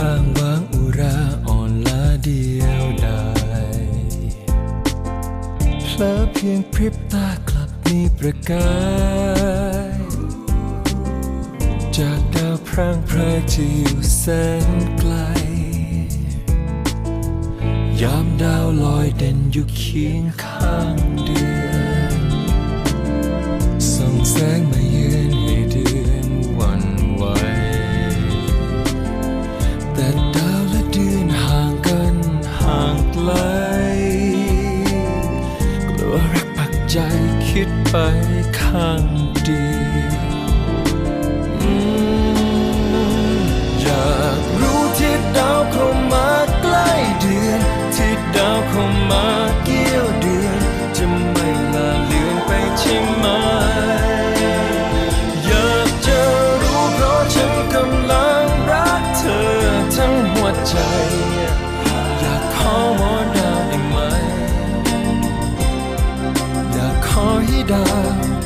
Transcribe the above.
อ้างว้างอุราอ่อนล้เดียวดายเพลอเพียงพริบตากลับมีประกาย จากดาวพรางพรายที่อยู่แสนไกล ยามดาวลอยเด่นอยู่เคียงข้าง แต่ดาวและเดือนห่างกันห่างไกลกลัวรักปักใจคิดไปข้างเดียว ใจ อยากขอวอนดาวได้ไหม อยากขอให้ดาว